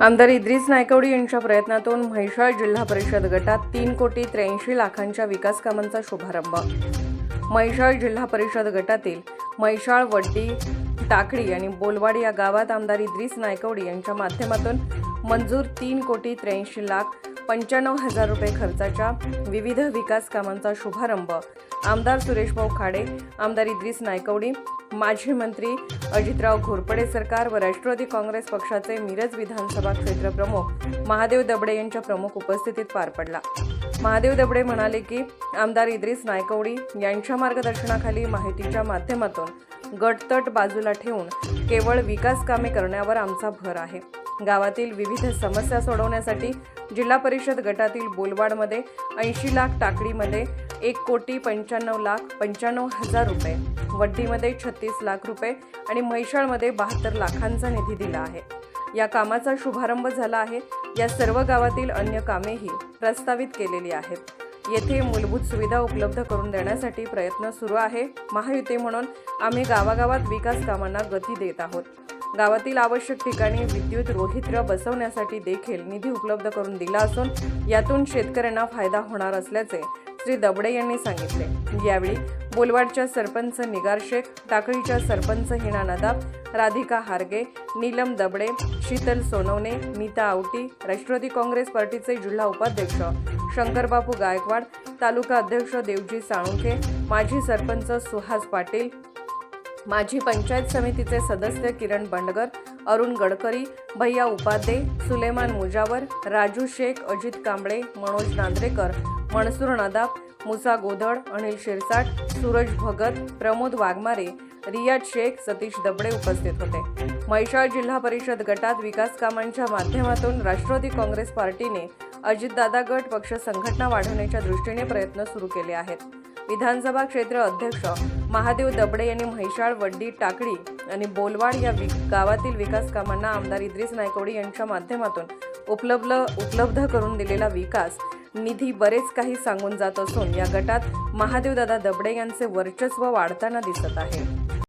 आमदार इद्रिस नायकवडी यांच्या प्रयत्नातून म्हैसाळ जिल्हा परिषद गटात तीन कोटी त्र्याऐंशी लाखांच्या विकास कामांचा शुभारंभ. म्हैसाळ जिल्हा परिषद गटातील म्हैसाळ वड्डी टाकळी आणि बोलवाड या गावात आमदार इद्रिस नायकवडी यांच्या माध्यमातून मंजूर तीन कोटी त्र्याऐंशी लाख पंच्याण्णव हजार रुपये खर्चाच्या विविध विकास कामांचा शुभारंभ. आमदार सुरेशभाऊ खाडे आमदार इद्रिस नायकवडी माजी मंत्री अजितराव घोरपडे सरकार व राष्ट्रवादी काँग्रेस पक्षाचे मिरज विधानसभा क्षेत्र प्रमुख महादेव दबडे यांच्या प्रमुख उपस्थितीत पार पडला. महादेव दबडे म्हणाले की आमदार इद्रिस नायकवडी यांच्या मार्गदर्शनाखाली माहितीच्या माध्यमातून गटतट बाजूला ठेवून केवळ विकास कामे करण्यावर आमचा भर आहे. गावातील विविध समस्या सोडवण्यासाठी जिल्हा परिषद गटातील बोलवाडमध्ये ऐंशी लाख टाकडीमध्ये एक कोटी पंच्याण्णव लाख पंच्याण्णव हजार रुपये वड्डीमध्ये छत्तीस लाख रुपये आणि म्हैशाळमध्ये बहात्तर लाखांचा निधी दिला आहे. या कामाचा शुभारंभ झाला आहे. या सर्व गावातील अन्य कामेही प्रस्तावित केलेली आहेत. येथे मूलभूत सुविधा उपलब्ध करून देण्यासाठी प्रयत्न सुरू आहे. महायुती म्हणून आम्ही गावागावात विकास कामांना गती देत आहोत. गावातील आवश्यक ठिकाणी विद्युत रोहित्र बसवण्यासाठी देखील निधी उपलब्ध करून दिला असून यातून शेतकऱ्यांना फायदा होणार असल्याचे श्री दबडे यांनी सांगितले. यावेळी बोलवाडच्या सरपंच निगार शेख टाकळीच्या सरपंच हिना नदाब राधिका हारगे नीलम दबडे शीतल सोनवणे नीता आवटी राष्ट्रवादी काँग्रेस पार्टीचे जिल्हा उपाध्यक्ष शंकरबापू गायकवाड तालुका अध्यक्ष देवजी साळुंखे माजी सरपंच सुहास पाटील माजी पंचायत समितीचे सदस्य किरण बंडगर अरुण गडकरी भैया उपाध्ये सुलेमान मुजावर राजू शेख अजित कांबळे मनोज नांद्रेकर मनसूर नदाब मुसा गोधड अनिल शिरसाट सूरज भगत प्रमोद वाघमारे रियाज शेख सतीश दबडे उपस्थित होते. महिषाळ जिल्हा परिषद गटात विकास कामांच्या माध्यमातून राष्ट्रवादी काँग्रेस पार्टीने अजितदादा गट पक्ष संघटना वाढवण्याच्या दृष्टीने प्रयत्न सुरू केले आहेत. विधानसभा क्षेत्र अध्यक्ष महादेव दबडे यांनी म्हैशाळ वड्डी टाकळी आणि बोलवाड या वि गावातील विकास कामांना आमदार इद्रिस नायकोडी यांच्या माध्यमातून उपलब्ध उपलब्ध करून दिलेला विकास निधी बरेच काही सांगून जात असून या गटात महादेवदादा दबडे यांचे वर्चस्व वाढताना दिसत आहे.